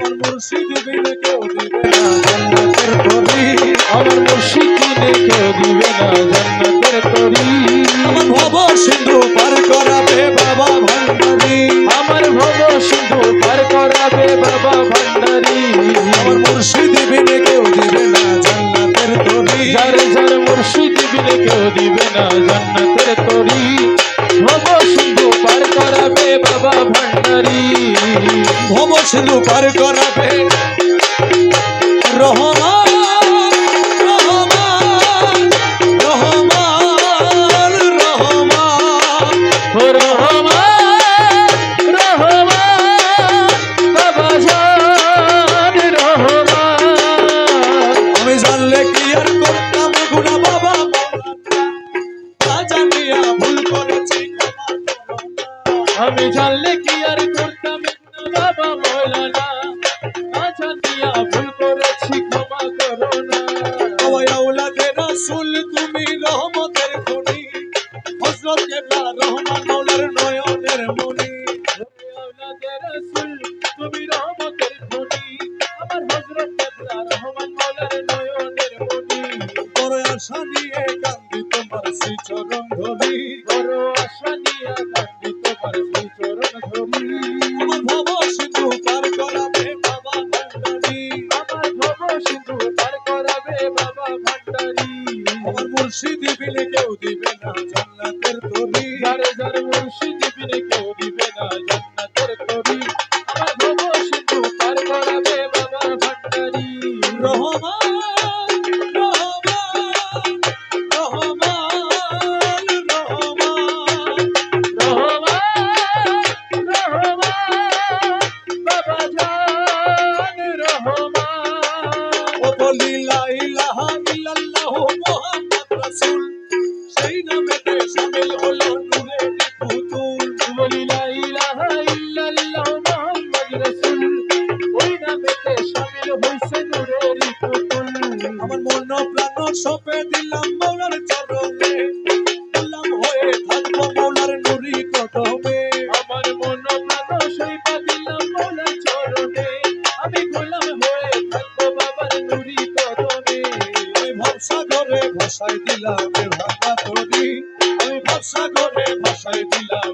মুর্শিদ বিনে কেউ দিবে না জান্নাতের তরি আমার মুর্শিদ কিনে কেউ দিবে না জান্নাতের তরি আমার ভব সিন্ধু পার করাবে বাবা ভান্ডারি। আমার ভব সিন্ধু পার করাবে বাবা ভান্ডারি। আমার মুর্শিদ বিনে কেউ দিবে না জান্নাতের তরি। যার যার মুর্শিদ বিনে কেউ দিবে না জান্নাতের তরি। ভব সিন্ধু পার করাবে বাবা ভান্ডারি। ভব সিন্ধু পার করাবে রহমান আমি জানলে কি আর করতাম বাবা মৌলানা আচ্ছা দিয়া ভুল করেছি ক্ষমা করো না। সবাই আওলাদে রাসূল তুমি রহমতের খনি। হযরত কেবলা রহমান মাওলার নয়নের মনি আওলাদে রাসূল, তুমি রহমতের খনি, আমার হযরত কেবলা রহমান মাওলার নয়নের মনি। বড় আশা নিয়ে কান্দি তোমার শ্রী চরণ ধরি হইছে নূরের পুতুল আমার মন প্রাণ সপে দিলাম মাওলার চরণে। দিলাম হয়ে থাকব মাওলার নুরি কদমে। আমার মন প্রাণ সইবা দিলাম মোলার চরণে। আমি গোলাম হয়ে থাকব বাবার নুরি কদমে। আমি ভরসা করে ভাষায় দিলাম ভাঙা তরি আমি ভরসা করে ভাষায় দিলাম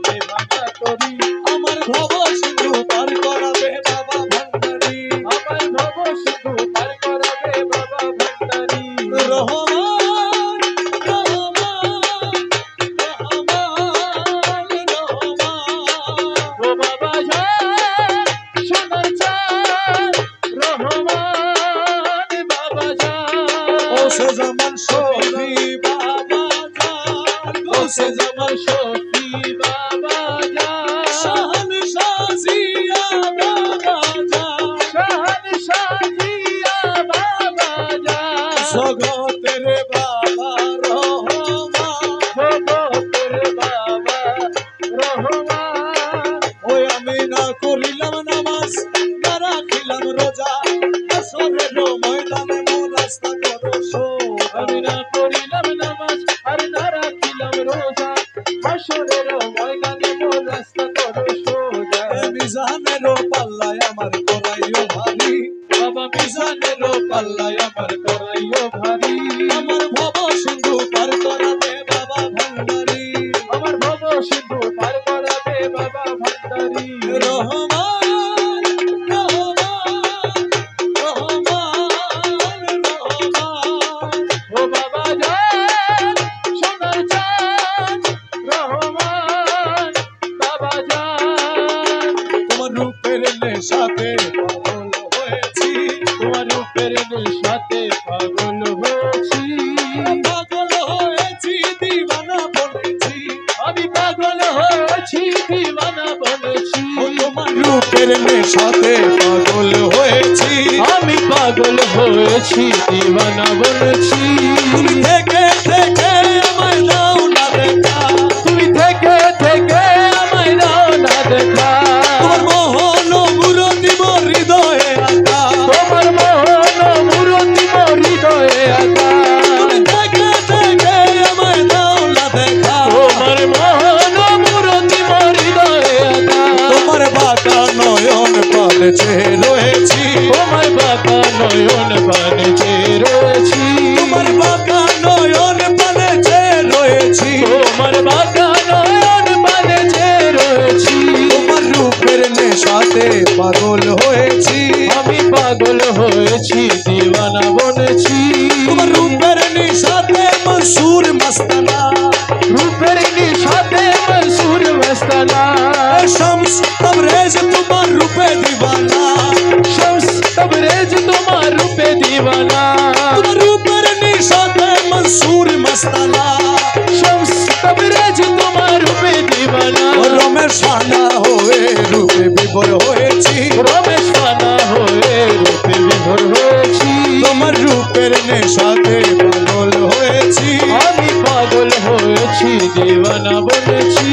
সে জামান শফি বাবা জান সে জামান শফি বাবা জান শাহান বাবা জান শাহান বাবা জান বাবা রহমান। জগতের বাবা রহমান। আমার করাইও ভারী। আমার ভব সিন্ধু পার করাবে বাবা ভান্ডারি। আমার ভব সিন্ধু পার করাবে বাবা ভান্ডারি। রহমান রহমান রূপের নেশাতে পাগল হয়েছি। আমি পাগল হয়েছি দিবানা বলেছি। তুমি রয়ে রয়েছি। তোমার বাঁকা নয়ন পানে চেয়ে রয়েছি। তোমার বাঁকা নয়ন পানে রয়েছি। তোমার বাঁকা নয়ন পানে চেয়ে রয়েছি। তোমার রূপের নেশাতে পাগল হয়েছি। আমি পাগল হয়েছি দিওয়ানা বনেছি। তোমার রূপের নেশাতে মনসুর মস্তানা হয়ে রূপে বিভোর হয়েছি। রমেশ পানা হয়ে রূপে বিভোর হয়েছি। তোমার রূপের নেশাতে পাগল হয়েছি। আমি পাগল হয়েছি দেওয়ানা বলেছি।